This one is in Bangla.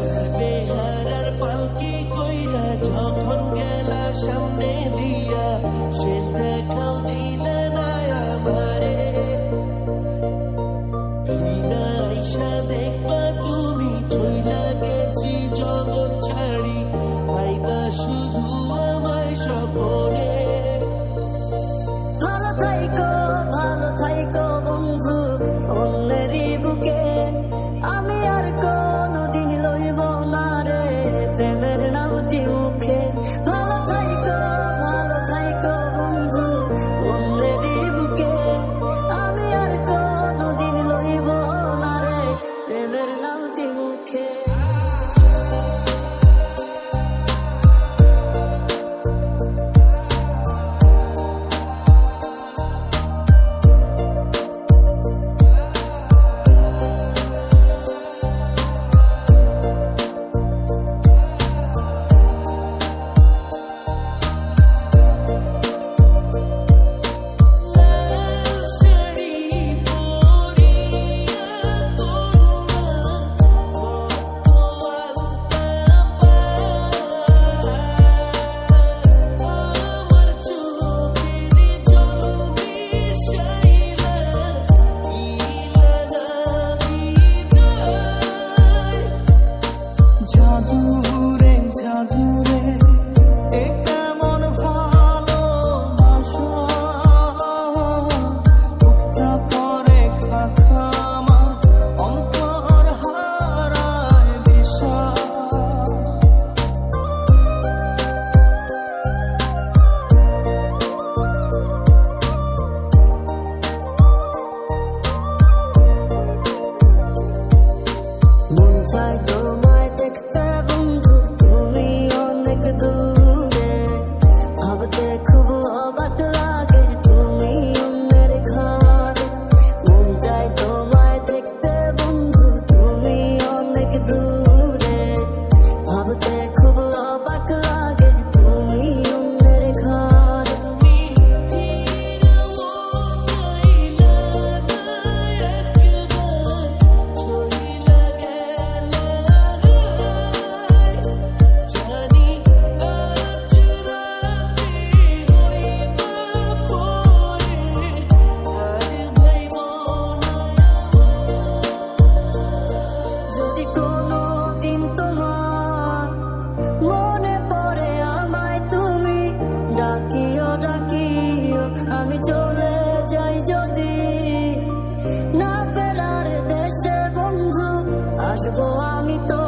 চারবে হারার পালকি কইরা যখন গেলা সামনে দিয়া শেষ দেখাও দিলে না আমারে বাঁচবো আমি তো